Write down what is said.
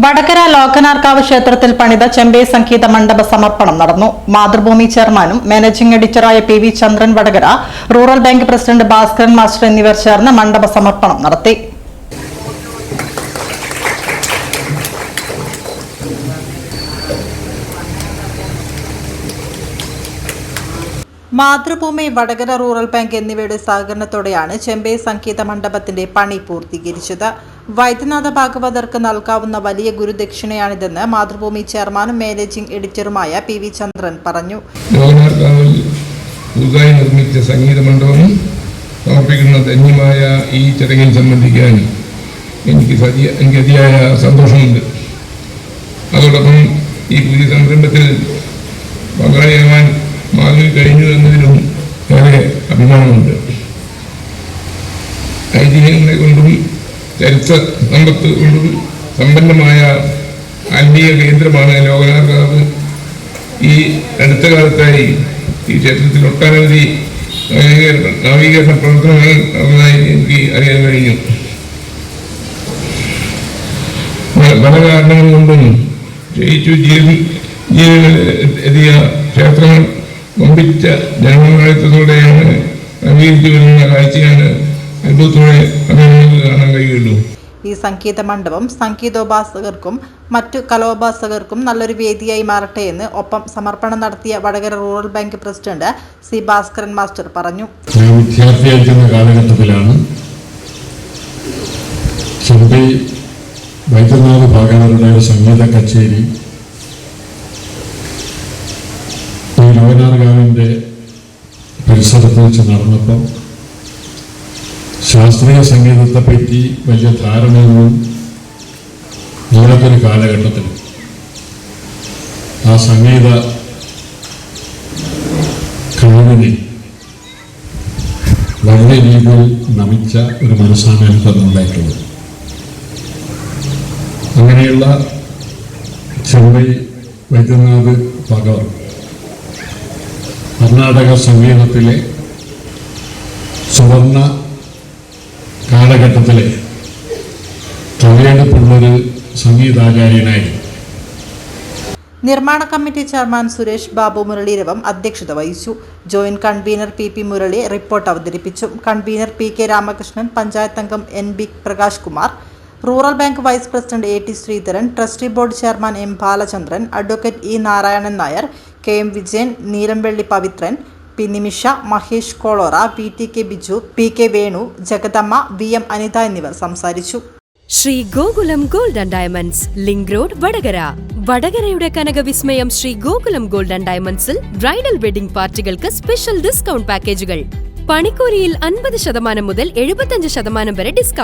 വടകര ലോകനാർക്കാവ് ക്ഷേത്രത്തിൽ പണിത ചെമ്പേ സംഗീത മണ്ഡപ സമർപ്പണം നടന്നു. മാതൃഭൂമി ചെയർമാനും managing എഡിറ്ററായ P V Chandran Vadakara rural bank president Bhaskaran master എന്നിവർ ചേർന്ന് മണ്ഡപ സമർപ്പണം നടത്തി. മാതൃഭൂമി വടകര റൂറൽ ബാങ്ക് എന്നിവയുടെ സഹകരണത്തോടെയാണ് ചെമ്പൈ സംഗീത മണ്ഡപത്തിന്റെ പണി പൂർത്തീകരിച്ചത്. വൈദ്യനാഥ ഭാഗവതർക്ക് നൽകാവുന്ന വലിയ ഗുരുദക്ഷിണയാണിതെന്ന് മാതൃഭൂമി ചെയർമാനും മാനേജിംഗ് എഡിറ്ററുമായ പി വി ചന്ദ്രൻ പറഞ്ഞു. പുതുതായി നിർമ്മിച്ച സംഗീത മണ്ഡപം സമർപ്പിക്കുന്ന ധന്യമായ ഈ ചടങ്ങിൽ സംബന്ധിക്കാൻ എനിക്ക് എനിക്ക് അതിയായ സന്തോഷമുണ്ട്. അതോടൊപ്പം ഈ പുതിയ സംരംഭത്തിൽ പങ്കാളിയാവാൻ മാധവി കഴിഞ്ഞു എന്നതിലും ഏറെ അഭിമാനമുണ്ട് ഐതിഹ്യങ്ങളെ കൊണ്ടും ചരിത്ര സമ്പത്ത് കൊണ്ടും സമ്പന്നമായ ആത്മീയ കേന്ദ്രമാണ് ലോകനാർക്കാവ് ഈ അടുത്ത കാലത്തായി ഈ ക്ഷേത്രത്തിൽ ഒട്ടനവധി നവീകരണ പ്രവർത്തനങ്ങൾ നടന്നതായി എനിക്ക് അറിയാൻ കഴിഞ്ഞു. പല- കാരണങ്ങൾ കൊണ്ടും ജയിച്ചു എത്തിയ ക്ഷേത്രങ്ങൾ വമ്പിച്ച ജനപങ്കാളിത്തത്തോടെയാണ് നവീകരിച്ചു വരുന്ന കാഴ്ചയാണ് കാണാൻ ഈ സംഗീത മണ്ഡപം സംഗീതോപാസകർക്കും മറ്റു കലോപാസകർക്കും നല്ലൊരു വേദിയായി മാറട്ടെ എന്ന് ഒപ്പം സമർപ്പണം നടത്തിയ Vadakara rural bank president C Bhaskaran master പറഞ്ഞു. വിദ്യാർത്ഥിയായിരിക്കുന്ന കാലഘട്ടത്തിലാണ് ചെമ്പൈ വൈദ്യനാഥ് ഭാഗവതരുടെ ഒരു സംഗീത കച്ചേരി ഈ ലോകനാർഗാവിന്റെ പരിസരത്ത് വെച്ച് നടന്നപ്പം ശാസ്ത്രീയ സംഗീതത്തെപ്പറ്റി വലിയ ധാരണയൊന്നും ഇല്ലാത്തൊരു കാലഘട്ടത്തിൽ ആ സംഗീത കഴിവിനെ വളരെ രീതിയിൽ നമിച്ച ഒരു മനസ്സാണ് എനിക്ക് തന്നുണ്ടായിട്ടുള്ളത് അങ്ങനെയുള്ള ചെമ്പൈ വൈദ്യനാഥ് ഭഗവർ കർണാടക സംഗീതത്തിലെ സുവർണ കാലഘട്ടത്തിലെ തൊഴിലെടുപ്പുള്ളൊരു സംഗീതാചാര്യനായി നിർമ്മാണ കമ്മിറ്റി ചെയർമാൻ സുരേഷ് ബാബു മുരളീരവം അധ്യക്ഷത വഹിച്ചു. Joint convener P P Murali report അവതരിപ്പിച്ചു. Convener P K Ramakrishnan panchayat അംഗം N B Prakash Kumar rural bank vice president A T Sreedharan trustee board chairman M Balachandran advocate E Narayanan Nair K M Vijayan Neelamvelli Pavithran P Nimisha Mahesh Kolora P T K Biju P K Venu Jagadamma V M Anitha എന്നിവർ സംസാരിച്ചു. Sree Gokulam gold and diamonds link road Vadakara. വടകരയുടെ കനകവിസ്മയം Shri Gokulam gold and ഡയമണ്ട്സിൽ bridal wedding പാർട്ടികൾക്ക് special discount പാക്കേജുകൾ. പണിക്കൂലിയിൽ അൻപത് ശതമാനം മുതൽ എഴുപത്തഞ്ച് ശതമാനം വരെ ഡിസ്കൗണ്ട്.